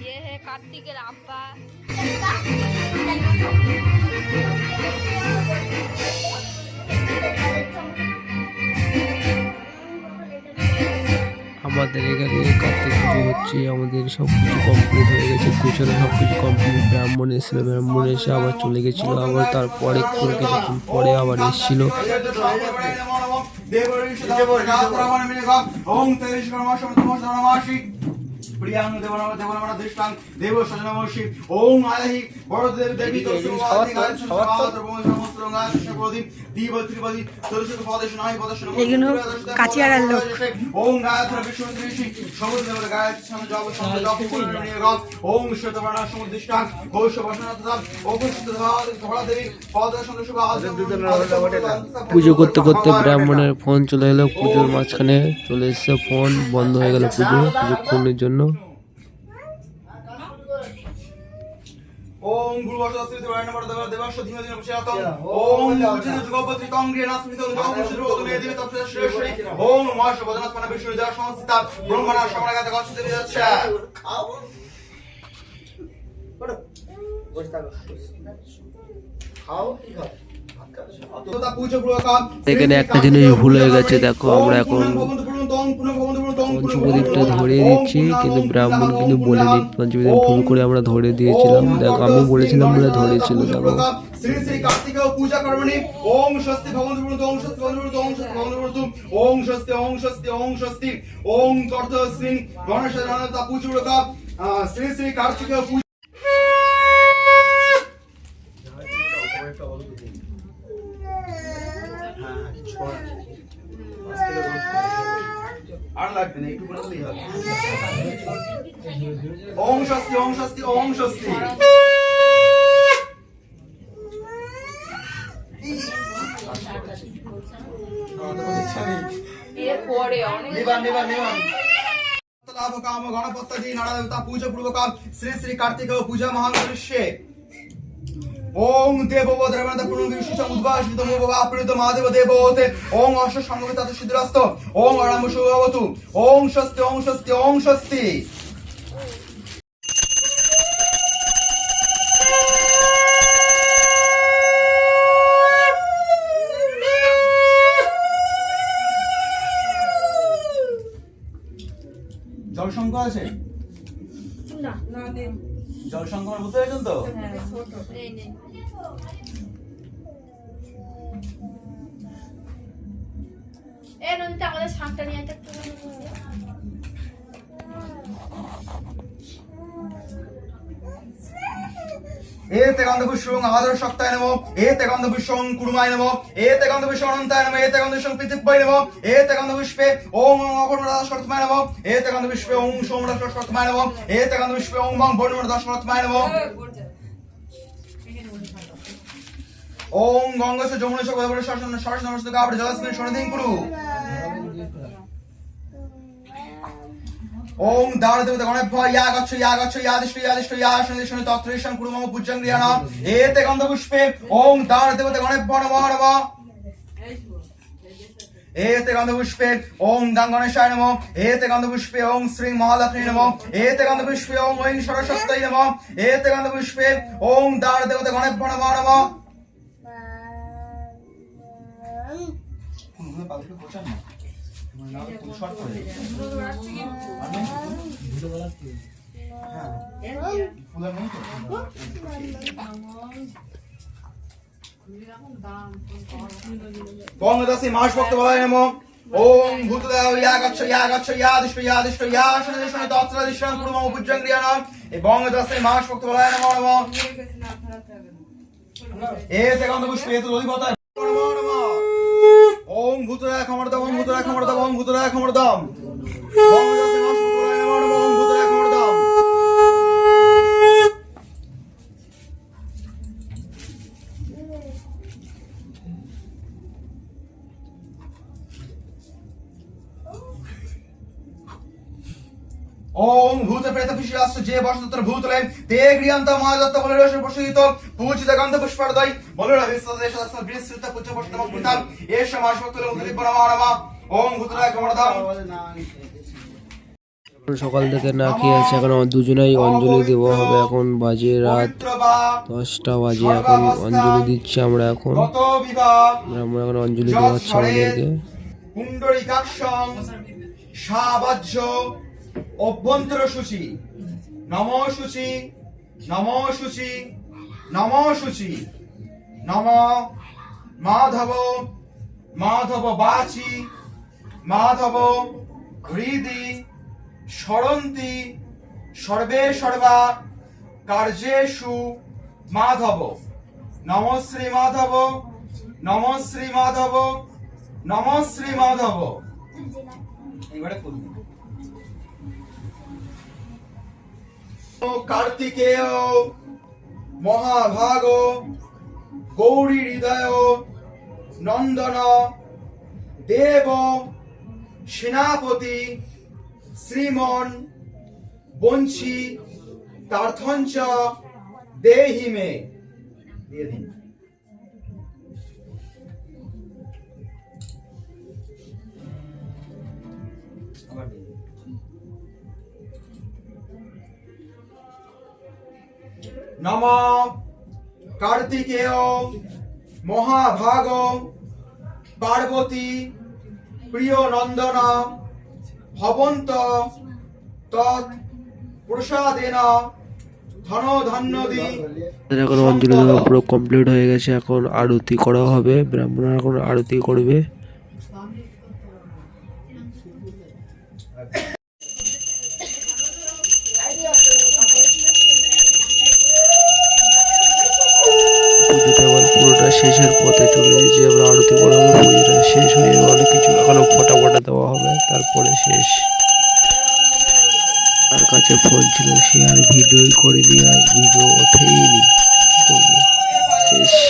ये है कार्तिकेर আব্বা আমাদের এখানে কার্তিক পুজো হচ্ছে আমাদের সব কিছু কমপ্লিট হয়ে গেছে পুজোর সব কিছু কমপ্লিট ব্রাহ্মণ এসেছিল ব্রাহ্মণ এসে আবার চলে গেছিলো আবার তারপরে করে কিছুক্ষণ পরে আবার এসেছিল ওম প্রিয়াং দেবনম দেবনম দৃষ্টাং দেব ওম আলাহি দেব পুজো করতে করতে ব্রাহ্মণের ফোন চলে এলো পুজোর মাঝখানে চলে এসেছে ফোন বন্ধ হয়ে গেল পুজো কিছুক্ষণের জন্য। ওম গুরু বড় দেব দেবাশ ধীম ধীম পুষাত ওম যুগপতি নাস্মিত যুগপতি রোগ মে দেবী তপ শ্রেষ্ঠী ওম মহাশ বদনাথ মানে বিষ্ণু দেব সংস্থিত ব্রহ্মণা সমরাগাত গচ্ছ দেবী যাচ্ছে। এখানে একটা জিনিস ভুল হয়ে গেছে দেখো আমরা এখন পঞ্চপ্রদীপটা ধরিয়ে দিচ্ছি কিন্তু ব্রাহ্মণ কিন্তু বলেনি পঞ্চপ্রদীপ ভুল করে আমরা ধরে দিয়েছিলাম দেখো আমি বলেছিলাম বলে ধরেছিল দেখো। শ্রী শ্রী কার্তিক পূজা কর্মণি ওম স্বস্তি ভগবন্ত ওম স্বস্তি ভগবন্ত ওম স্বস্তি ভগবন্ত ওম স্বস্তি ওম স্বস্তি ওম স্বস্তি ওম কর্ত শ্রী গণেশ রানতা পূজা শ্রী শ্রী কার্তিক পূজা আর লাগবে না একটু বললেই হবে। ওম স্বস্তি ওম স্বস্তি ওম স্বস্তি। পূজা পূর্বক শ্রী শ্রী কার্তিক পূজা মহাঙ্গলিষ্যে ওং দেব দ্রবণত পুনর্বিশ্ব উদ্ভাসিত মোব আপৃত মহাদেব দেব হতে ওং অশ্ব সংগত সিদ্ধিরাস্ত। ওং আরাম শুভবতু ওং স্বস্তি ওং স্বস্তি ওং স্বস্তি। জল সংখ্যা আছে জল সংক্রমণ বুঝতে পেরেছেন তো? এ নন্দিতা আমাদের শাকটা নিয়ে একটা এতে গন্ধপুষ্পং আদর শক্তায় নমো, এতে গন্ধপুষ্পং কুর্মায় নমো, এতে গন্ধপুষ্প অনন্তায় নমো, এতে গন্ধপুষ্পং পৃথিব্যয় নমো, এতে গন্ধপুষ্পে ওং অপর্ণদা শর্তমায় নমো, এতে গন্ধপুষ্পে ওং সোমরা শর্তমায় নমো, এতে গন্ধপুষ্পে ওং মং বর্ণমরা শর্তমায় ওম দার দেবতা গণেশ ভয় ইয়া গচ্ছ ইয়া গচ্ছ ইয়া দিষ্ট ইয়া দিষ্ট ইয়া শনি শনি তত্রেশন কুরু মম পূজ্যং ক্রিয়ানা এতে গন্ধ পুষ্পে ওম দার দেবতা গণেশ ভয় নমঃ নমঃ এতে গন্ধ পুষ্পে ওম গাং গণেশায় নমঃ। এতে গন্ধ পুষ্পে ওম শ্রী মহালক্ষ্মী নমঃ। এতে গন্ধ পুষ্পে ওম ঐং সরস্বত্যই নমঃ। এতে গন্ধ পুষ্পে ওম দার দেবতা গণেশ ভয় নমঃ নমঃ। ফুলগুলো পাখিকে না। বঙ্গদাসী মাস ভক্ত বলায় নমঃ ওম ভূতদেব ইয়া গচ্ছ ইয়া গচ্ছ ইয়া দিষ্ট ইয়া দিষ্ট ইয়া শনি শনি তত্র দিষ্টং কুরু মম পূজ্যং ক্রিয়ানাম এই বঙ্গদাসী ভক্ত বলায় নমঃ নমঃ ওম ভূত প্রেত পিশাচ যে বসতত্র ভূতলে, তে গৃহন্ত মহাদত্ত বলে রসে প্রসূত পূজিত গন্ধ পুষ্পার্দয় বলে বিশ্বত দেশ বিস্তৃত পূজ্য পষ্টম কৃতাম এষ মাস ভক্তলে মুক্তি পরমা সকাল থেকে না খেয়ে আছে এখন আমার দুজনেই অঞ্জলি দেওয়া হবে। এখন বাজে রাত দশটা বাজে এখন অঞ্জলি দিচ্ছি আমরা এখন। আমরা এখন অঞ্জলি দেওয়াচ্ছি আমাদেরকে। পুণ্ডরিকাক্ষং সাবাহ্য অভ্যন্তর সূচি নম সূচি নম সূচি নম সূচি নম মাধব মাধব বাচি মাধব হৃদি সরন্তি সর্বে সর্বা কার্যেষু মাধব। নম শ্রী মাধব, নম শ্রী মাধব, নম শ্রী মাধব। ও কার্তিকেয় মহাভাগ গৌরী হৃদয় নন্দন, দেব সেনাপতি শ্রীমন বঞ্চি তার্থঞ্চ দেহি মে দিয়ে দিন দিয়ে দিন। নম কার্তিকেয় মহাভাগ পার্বতী প্রিয় নন্দন, ভবন্ত, তৎ প্রসাদেন এখন অঞ্জলি দেওয়া পুরো কমপ্লিট হয়ে গেছে। এখন আরতি করা হবে। ব্রাহ্মণরা এখন আরতি করবে। পুরোটা শেষের পথে চলে এসেছে এবার আরতি বড় হবে পুজোটা শেষ হয়ে যাবে কিছু এখনও ফোটা ফোটা দেওয়া হবে, তারপরে শেষ। তার কাছে ফোন ছিল, সে আর ভিডিও করে দিয়ে আর ভিডিও ওঠেইনি। করব। শেষ।